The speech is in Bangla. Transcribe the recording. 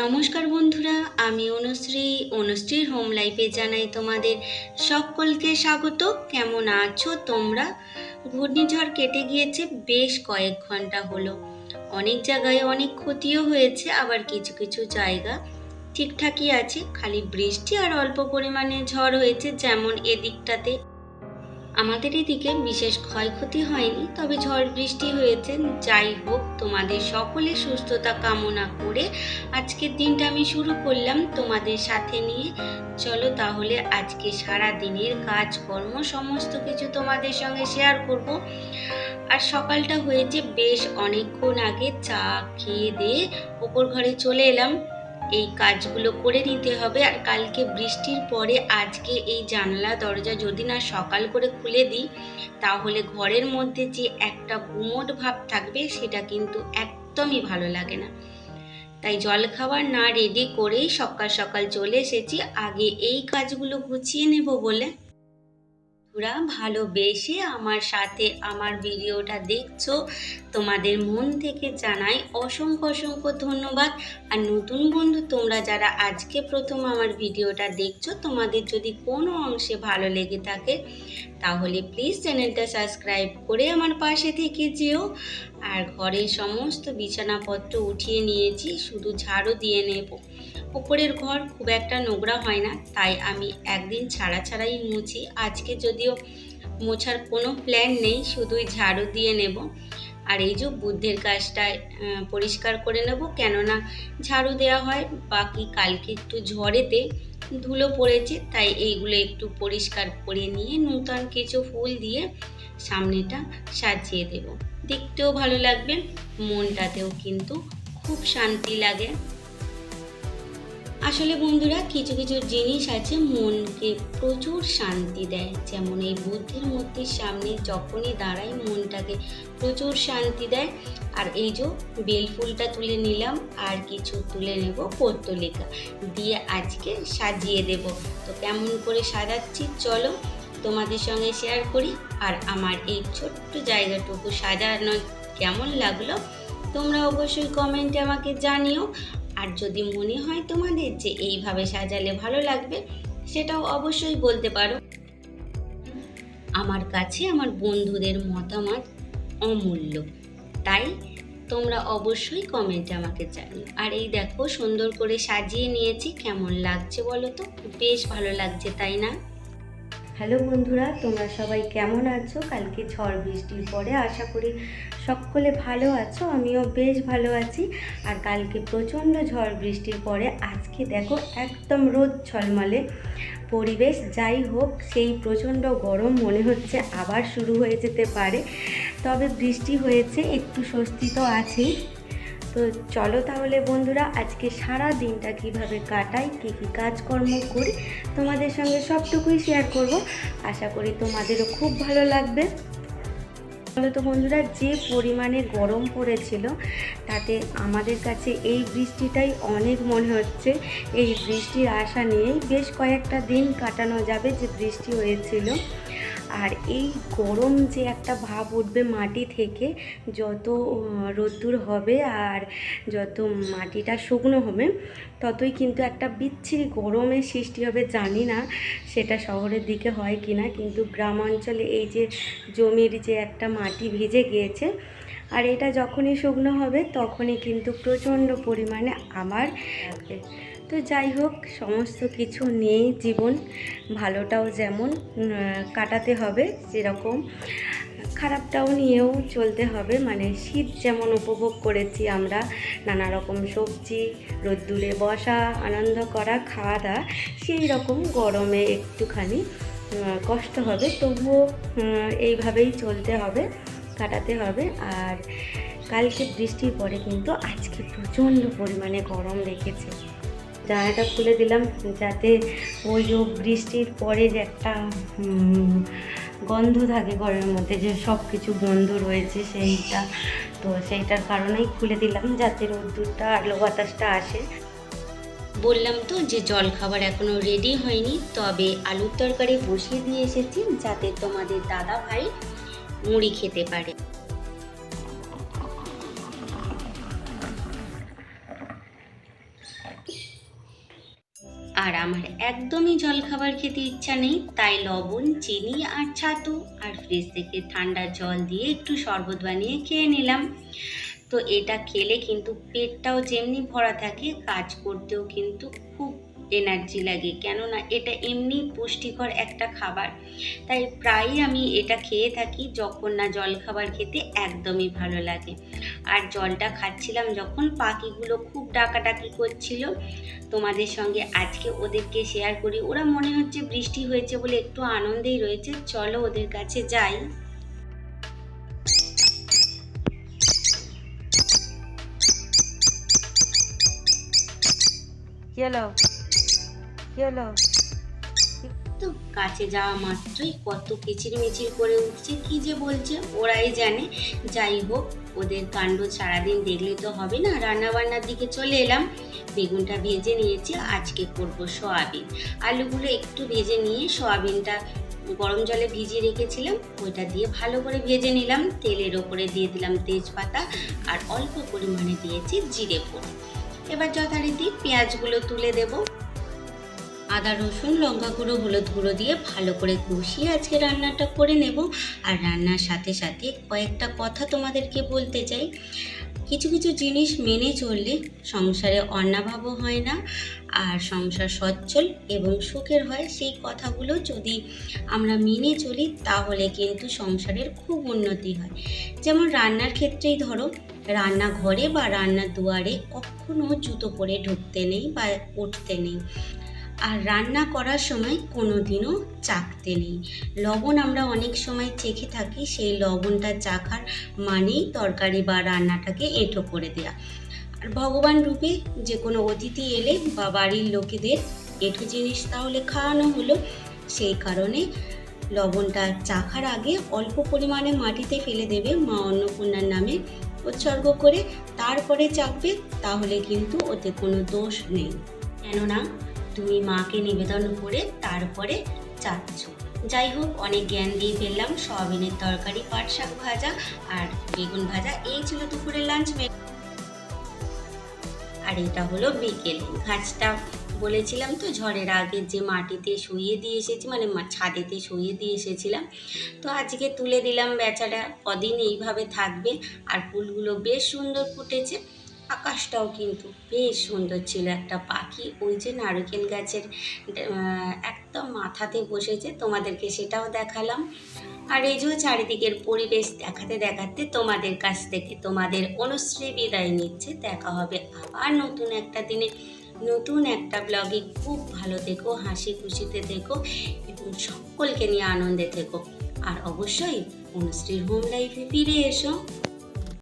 নমস্কার বন্ধুরা, আমি অনুশ্রী। অনুশ্রীর হোম লাইফে জানাই তোমাদের সকলকে স্বাগত। কেমন আছো তোমরা? ঘূর্ণিঝড় কেটে গিয়েছে বেশ কয়েক ঘণ্টা হলো। অনেক জায়গায় অনেক ক্ষতিও হয়েছে, আবার কিছু কিছু জায়গা ঠিকঠাকই আছে। খালি বৃষ্টি আর অল্প পরিমাণে ঝড় হয়েছে, যেমন এদিকটাতে। আমাদের এদিকে বিশেষ ক্ষয়ক্ষতি হয়নি, তবে ঝড় বৃষ্টি হয়েছে। যাই হোক, তোমাদের সকলে সুস্থতা কামনা করে আজকের দিনটা আমি শুরু করলাম তোমাদের সাথে নিয়ে। চলো তাহলে আজকে সারা দিনের কাজকর্ম, সমস্ত কিছু তোমাদের সঙ্গে শেয়ার করব। আর সকালটা হয়েছে বেশ অনেকক্ষণ আগে চা খেয়ে দিয়ে ওপর ঘরে চলে এলাম। এই কাজগুলো করে নিতে হবে আর কালকে বৃষ্টির পরে আজকে এই জানলা, দরজা যদি না সকাল করে খুলে দিই, তাহলে ঘরের মধ্যে যে একটা গুমোট ভাব থাকবে সেটা কিন্তু একদমই ভালো লাগে না। তাই জল খাবার না রেডি করেই সকাল সকাল চলে এসেছি। আগে এই কাজগুলো গুছিয়ে নেব বলে। বন্ধুরা, ভালোবেসে আমার সাথে আমার ভিডিওটা দেখছ, তোমাদের মন থেকে জানাই অসংখ্য অসংখ্য ধন্যবাদ। আর নতুন বন্ধু, তোমরা যারা আজকে প্রথম আমার ভিডিওটা দেখছ, তোমাদের যদি কোনো অংশে ভালো লেগে থাকে, তাহলে প্লিজ চ্যানেলটা সাবস্ক্রাইব করে আমার পাশে থেকে যেও। আর ঘরের সমস্ত বিছানাপত্র উঠিয়ে নিয়েছি, শুধু ঝাড়ু দিয়ে নেব। উপরের ঘর খুব একটা নোংরা হয় না, তাই আমি একদিন ছাড়া ছাড়াই মুছি। আজকে যদিও মোছার কোনো প্ল্যান নেই, শুধুই ঝাড়ু দিয়ে নেব। আর এই যে বুদ্ধের কাজটায় পরিষ্কার করে নেব, কেননা ঝাড়ু দেওয়া হয়, বাকি কালকে একটু ঝড়েতে ধুলো পড়েছে, তাই এইগুলো একটু পরিষ্কার করে নিয়ে নূতন কিছু ফুল দিয়ে সামনেটা সাজিয়ে দেব। দেখতেও ভালো লাগবে, মনটাতেও কিন্তু খুব শান্তি লাগে। আসলে বন্ধুরা, কিছু কিছু জিনিস আছে মনকে প্রচুর শান্তি দেয়। যেমন এই বুদ্ধির মূর্তির সামনে যখনই দাঁড়াই, মনটাকে প্রচুর শান্তি দেয়। আর এই যে বেল ফুলটা তুলে নিলাম, আর কিছু তুলে নেব পর্তলিকা দিয়ে আজকে সাজিয়ে দেব। তো কেমন করে সাজাচ্ছি, চলো তোমাদের সঙ্গে শেয়ার করি। আর আমার এই ছোট্ট জায়গাটুকু সাজানো কেমন লাগল, তোমরা অবশ্যই কমেন্টে আমাকে জানিও। আর যদি মনে হয় তোমাদের যে এইভাবে সাজালে ভালো লাগবে, সেটাও অবশ্যই বলতে পারো। আমার কাছে আমার বন্ধুদের মতামত অমূল্য। তাই তোমরা অবশ্যই কমেন্টে আমাকে জানিও। আর এই দেখো সুন্দর করে সাজিয়ে নিয়েছি, কেমন লাগছে বলো তো? বেশ ভালো লাগছে, তাই না? হ্যালো বন্ধুরা, তোমরা সবাই কেমন আছো? কালকে ঝড় বৃষ্টির পরে আশা করি সকলে ভালো আছো, আমিও বেশ ভালো আছি। আর কালকে প্রচণ্ড ঝড় বৃষ্টির পরে আজকে দেখো একদম রোদ ঝলমলে পরিবেশ। যাই হোক, সেই প্রচণ্ড গরম মনে হচ্ছে আবার শুরু হয়ে যেতে পারে। তবে বৃষ্টি হয়েছে, একটু স্বস্তি তো আছেই। তো চলো তাহলে বন্ধুরা, আজকে সারা দিনটা কীভাবে কাটাই, কী কী কাজকর্ম করি, তোমাদের সঙ্গে সবটুকুই শেয়ার করব। আশা করি তোমাদেরও খুব ভালো লাগবে। তো বন্ধুরা, যে পরিমাণে গরম পড়েছিল, তাতে আমাদের কাছে এই বৃষ্টিটাই অনেক মনে হচ্ছে। এই বৃষ্টির আশা নিয়েই বেশ কয়েকটা দিন কাটানো যাবে যে বৃষ্টি হয়েছিল। আর এই গরম যে একটা ভাব উঠবে মাটি থেকে, যত রোদ্দুর হবে আর যত মাটিটা শুকনো হবে, ততই কিন্তু একটা বিচ্ছিরি গরমের সৃষ্টি হবে, জানি না সেটা শহরের দিকে হয় কি না কিন্তু গ্রাম অঞ্চলে এই যে জমির যে একটা মাটি ভিজে গিয়েছে, আর এটা যখনই শুকনো হবে তখনই কিন্তু প্রচণ্ড পরিমাণে আমার তো যাই হোক, সমস্ত কিছু নিয়েই জীবন ভালোটাও যেমন কাটাতে হবে সেরকম। খারাপটাও নিয়েও চলতে হবে। মানে শীত যেমন উপভোগ করেছি আমরা নানা রকম সবজি, রোদ্দুরে বসা, আনন্দ করা খাওয়া দাওয়া সেই রকম গরমে একটুখানি কষ্ট হবে। তবুও এইভাবেই চলতে হবে, কাটাতে হবে। আর কালকে বৃষ্টির পরে কিন্তু আজকে প্রচণ্ড পরিমাণে গরম রেখেছে জানাটা খুলে দিলাম যাতে ওই যে বৃষ্টির পরে যে একটা গন্ধ থাকে ঘরের মধ্যে, যে সব কিছু গন্ধ রয়েছে সেইটা, তো সেইটার কারণেই খুলে দিলাম যাতে রোদ্দুরটা আলো বাতাসটা আসে। বললাম তো যে জল খাবার এখনও রেডি হয়নি, তবে আলুর তরকারি বসিয়ে দিয়ে এসেছি যাতে তোমাদের দাদা ভাই মুড়ি খেতে পারে। আর আমার একদমই জলখাবার খেতে ইচ্ছা নেই, তাই লবণ, চিনি আর ছাতু আর ফ্রিজ থেকে ঠান্ডা জল দিয়ে একটু শরবত বানিয়ে খেয়ে নিলাম। তো এটা খেলে কিন্তু পেটটাও যেমনি ভরা থাকে, কাজ করতেও কিন্তু খুব এনার্জি লাগে, কেননা এটা এমনি পুষ্টিকর একটা খাবার। তাই প্রায়ই আমি এটা খেয়ে থাকি যখন না জল খাবার খেতে একদমই ভালো লাগে। আর জলটা খাচ্ছিলাম যখন পাখিগুলো খুব ডাকাডাকি করছিল, তোমাদের সঙ্গে আজকে ওদেরকে শেয়ার করি। ওরা মনে হচ্ছে বৃষ্টি হয়েছে বলে একটু আনন্দেই রয়েছে। চলো ওদের কাছে যাই। হলো কি হলো? তো কাছে যাওয়া মাত্রই কত কিচিরমিচির করে উঠছে, কি যে বলছে ওরাই জানে। যাই হোক, ওদের কাণ্ড সারাদিন দেখলে তো হবে না রান্না বান্নার দিকে চলে এলাম। বেগুনটা ভেজে নিয়েছি, আজকে করব সয়াবিন। আলুগুলো একটু ভেজে নিয়ে সয়াবিনটা গরম জলে ভিজিয়ে রেখেছিলাম, ওইটা দিয়ে ভালো করে ভেজে নিলাম। তেলের ওপরে দিয়ে দিলাম তেজপাতা আর অল্প পরিমাণে দিয়েছি জিরে ফোড়ন এবার যথারীতি পেঁয়াজগুলো তুলে দেবো। আদা, রসুন, লঙ্কা গুঁড়ো, হলুদ গুঁড়ো দিয়ে ভালো করে কষিয়ে আজকে রান্নাটা করে নেব। আর রান্নার সাথে সাথে কয়েকটা কথা তোমাদেরকে বলতে চাই। কিছু কিছু জিনিস মেনে চললে সংসারে অন্নাভাবও হয় না, আর সংসার সচ্ছল এবং সুখের হয়। সেই কথাগুলো যদি আমরা মেনে চলি, তাহলে কিন্তু সংসারের খুব উন্নতি হয়। যেমন রান্নার ক্ষেত্রেই ধরো, রান্নাঘরে বা রান্নার দুয়ারে কখনো জুতো পরে ঢুকতে নেই বা উঠতে নেই। আর রান্না করার সময় কোনো দিনও চাখতে নেই। লবণ আমরা অনেক সময় চেখে থাকি, সেই লবণটা চাখার মানেই তরকারি বা রান্নাটাকে এঁটো করে দেওয়া আর ভগবান রূপে যে কোনো অতিথি এলে বা বাড়ির লোকেদের এঁটো জিনিস তাহলে খাওয়ানো হলো। সেই কারণে লবণটা চাখার আগে অল্প পরিমাণে মাটিতে ফেলে দেবে মা অন্নপূর্ণার নামে উৎসর্গ করে। তারপরে চাকবে তাহলে কিন্তু ওতে কোনো দোষ নেই। কেননা তুমি মাকে নিবেদন করে তারপরে চাচ্ছ। যাই হোক, অনেক জ্ঞান দিয়ে ফেললাম, সয়াবিনের তরকারি, পাট শাক ভাজা আর বেগুন ভাজা। এই ছিল দুপুরের লাঞ্চ মেনু আর এটা হলো বিকেল। ঘাসটা বলেছিলাম তো, ঝড়ের আগে যে মাটিতে শুয়ে দিয়ে এসেছি মানে ছাদেতে শুয়ে দিয়ে এসেছিলাম। তো আজকে তুলে দিলাম বেচারা। কদিন এইভাবে থাকবে। আর ফুলগুলো বেশ সুন্দর ফুটেছে। আকাশটাও কিন্তু বেশ সুন্দর ছিল। একটা পাখি, ওই যে নারকেল গাছের একদম মাথাতে বসেছে, তোমাদেরকে সেটাও দেখালাম। আর এই যে চারিদিকের পরিবেশ দেখাতে দেখাতে তোমাদের কাছ থেকে তোমাদের অনুশ্রী বিদায় নিচ্ছে। দেখা হবে আবার নতুন একটা দিনে, নতুন একটা ব্লগে। খুব ভালো থেকো, হাসি খুশিতে থেকো এবং সকলকে নিয়ে আনন্দে থেকো। আর অবশ্যই অনুশ্রীর হোম লাইফে ফিরে এসো।